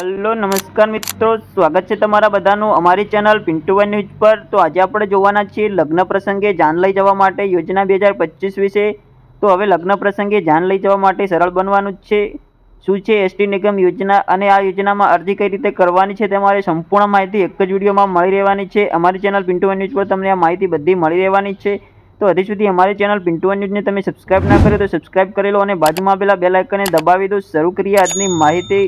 Hello, નમસ્કાર મિત્રો. સ્વાગત છે તમારા બધાનું અમારી ચેનલ પિન્ટુ વન ન્યૂઝ પર. તો આજે આપણે જોવાના છીએ લગ્ન પ્રસંગે જાન લઈ જવા માટે યોજના બે હજાર પચીસ વિશે. તો હવે લગ્ન પ્રસંગે જાન લઈ જવા માટે સરળ બનવાનું જ છે. શું છે એસટી નિગમ યોજના અને આ યોજનામાં અરજી કઈ રીતે કરવાની છે તમારે સંપૂર્ણ માહિતી એક જ વિડીયોમાં મળી રહેવાની છે. અમારી ચેનલ પિન્ટુ વન ન્યૂઝ પર તમને આ માહિતી બધી મળી રહેવાની છે. તો હજી સુધી અમારી ચેનલ પિન્ટુ વન ન્યૂઝને તમે સબસ્ક્રાઇબ ના કર્યો તો સબસ્ક્રાઇબ કરી લો અને બાજુમાં આપેલા બે લાઇકને દબાવી દો. શરૂ કરીએ આજની માહિતી.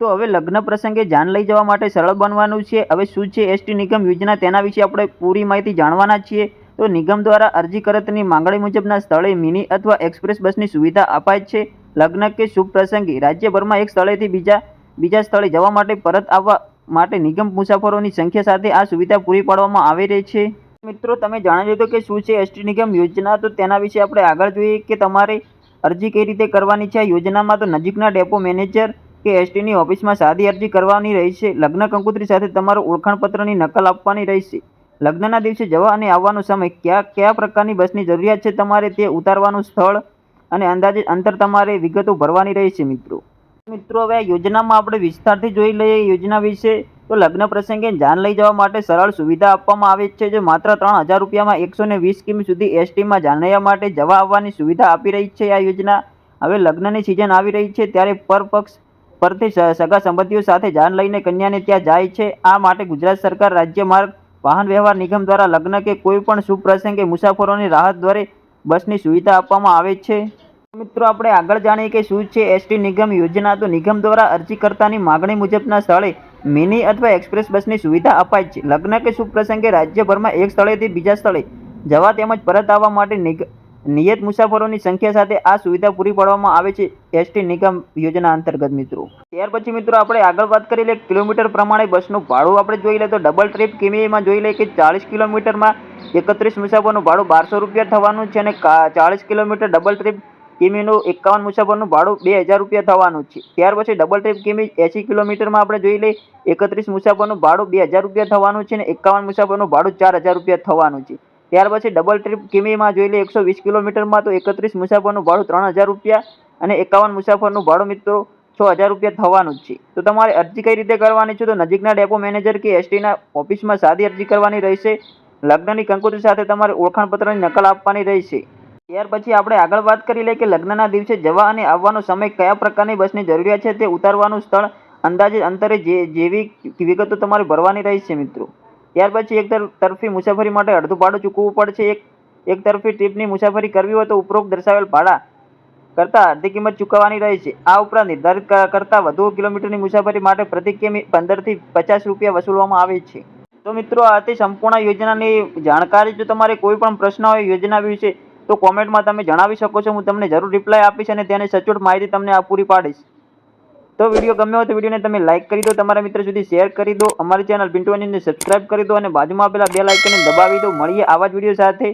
તો હવે લગ્ન પ્રસંગે જાન લઈ જવા માટે સરળ બનવાનું છે. હવે શું છે? એસટી નિગમ યોજના તેના વિશે આપણે પૂરી માહિતી જાણવાના છીએ. તો નિગમ દ્વારા અરજી કરતની માંગણી મુજબના સ્થળે મિની અથવા એક્સપ્રેસ બસની સુવિધા અપાય છે. લગ્ન કે શુભ પ્રસંગે રાજ્યભરમાં એક સ્થળેથી બીજા બીજા સ્થળે જવા માટે પરત આવવા માટે નિગમ મુસાફરોની સંખ્યા સાથે આ સુવિધા પૂરી પાડવામાં આવી રહી છે. મિત્રો, તમે જાણી લીધો કે શું છે એસટી નિગમ યોજના? તો તેના વિશે આપણે આગળ જોઈએ કે તમારે અરજી કઈ રીતે કરવાની છે? આ યોજનામાં તો નજીકના ડેપો મેનેજર કે એસટીની ઓફિસમાં સાદી અરજી કરવાની રહેશે. લગ્ન કંકોત્રી સાથે તમારું ઓળખાણપત્રની નકલ આપવાની રહેશે. લગ્નના દિવસે જવા અને આવવાનો સમય કયા કયા પ્રકારની બસની જરૂરિયાત છે તમારે તે ઉતારવાનું સ્થળ અને અંદાજે અંતર તમારે વિગતો ભરવાની રહેશે, મિત્રો. મિત્રો, હવે યોજનામાં આપણે વિસ્તારથી જોઈ લઈએ યોજના વિશે. તો લગ્ન પ્રસંગે જાન લઈ જવા માટે સરળ સુવિધા આપવામાં આવે છે જે માત્ર ત્રણ હજાર રૂપિયામાં એકસો ને વીસ કિમી સુધી એસટીમાં જાનૈયા માટે જવા આવવાની સુવિધા આપી રહી છે આ યોજના. હવે લગ્નની સિઝન આવી રહી છે ત્યારે પર પક્ષ પરથી સગા સંબંધીઓ સાથે જાન લઈને કન્યાને ત્યાં જાય છે. આ માટે ગુજરાત સરકાર રાજ્ય માર્ગ વાહન વ્યવહાર નિગમ દ્વારા લગ્ન કે કોઈ પણ શુભ પ્રસંગે મુસાફરોની રાહત દ્વારા બસની સુવિધા આપવામાં આવે છે. મિત્રો, આપણે આગળ જાણીએ કે શું છે એસટી નિગમ યોજના. તો નિગમ દ્વારા અરજીકર્તાની માગણી મુજબના સ્થળે મિની અથવા એક્સપ્રેસ બસની સુવિધા અપાય છે. લગ્ન કે શુભ પ્રસંગે રાજ્યભરમાં એક સ્થળેથી બીજા સ્થળે જવા તેમજ પરત આવવા માટે નિગ- નિયત મુસાફરોની સંખ્યા સાથે આ સુવિધા પૂરી પાડવામાં આવે છે, એસટી નિગમ યોજના અંતર્ગત મિત્રો. ત્યાર પછી મિત્રો આપણે આગળ વાત કરી લઈએ કિલોમીટર પ્રમાણે બસનું ભાડું. આપણે જોઈ લઈએ તો ડબલ ટ્રીપ કિમીમાં જોઈ લઈએ કે ચાલીસ કિલોમીટરમાં એકત્રીસ મુસાફરનું ભાડું બારસો રૂપિયા થવાનું છે અને ચાલીસ કિલોમીટર ડબલ ટ્રીપ કિમીનું એકાવન મુસાફરનું ભાડું બે હજાર રૂપિયા થવાનું છે. ત્યાર પછી ડબલ ટ્રીપ કિમી એંસી કિલોમીટરમાં આપણે જોઈ લઈએ એકત્રીસ મુસાફરનું ભાડું બે હજાર રૂપિયા થવાનું છે અને એકાવન મુસાફરનું ભાડું ચાર હજાર રૂપિયા થવાનું છે. ત્યાર પછી ડબલ ટ્રીપ કિમીમાં જોઈ લઈએ એકસો વીસ કિલોમીટરમાં તો એકત્રીસ મુસાફરનું ભાડું ત્રણ હજાર રૂપિયા અને એકાવન મુસાફરનું ભાડું મિત્રો છ હજાર રૂપિયા થવાનું જ છે. તો તમારે અરજી કઈ રીતે કરવાની છે? તો નજીકના ડેપો મેનેજર કે એસટીના ઓફિસમાં સાદી અરજી કરવાની રહેશે. લગ્નની કંકોત્રી સાથે તમારે ઓળખાણપત્રની નકલ આપવાની રહેશે. ત્યાર પછી આપણે આગળ વાત કરી લઈએ કે લગ્નના દિવસે જવા અને આવવાનો સમય કયા પ્રકારની બસની જરૂરિયાત છે તે ઉતારવાનું સ્થળ અંદાજે અંતરે જે જેવી વિગતો તમારે ભરવાની રહેશે મિત્રો. ત્યાર પછી એક તરફી મુસાફરી માટે અડધું ભાડું ચૂકવવું પડશે. એક એક તરફી ટ્રીપની મુસાફરી કરવી હોય તો ઉપરોક્ત દર્શાવેલ ભાડા કરતાં અડધી કિંમત ચૂકવવાની રહે છે. આ ઉપરાંત નિર્ધારિત કરતાં વધુ કિલોમીટરની મુસાફરી માટે પ્રતિ કિમી પંદરથી પચાસ રૂપિયા વસૂલવામાં આવે છે. તો મિત્રો, આ હતી સંપૂર્ણ યોજનાની જાણકારી. જો તમારે કોઈ પણ પ્રશ્ન હોય યોજના વિશે, તો કોમેન્ટમાં તમે જણાવી શકો છો. હું તમને જરૂર રિપ્લાય આપીશ અને તેની સચોટ માહિતી તમને આ પૂરી પાડીશ. તો વીડિયો ગમ્યો હોય તો વિડીયોને તમે લાઇક કરી દો, તમારા મિત્ર સુધી શેર કરી દો, અમારી ચેનલ પિન્ટુ અનિલને સબસ્ક્રાઇબ કરી દો અને બાજુમાં આપેલા બે લાઇકને દબાવી દો. મળીએ આવા જ વીડિયો સાથે.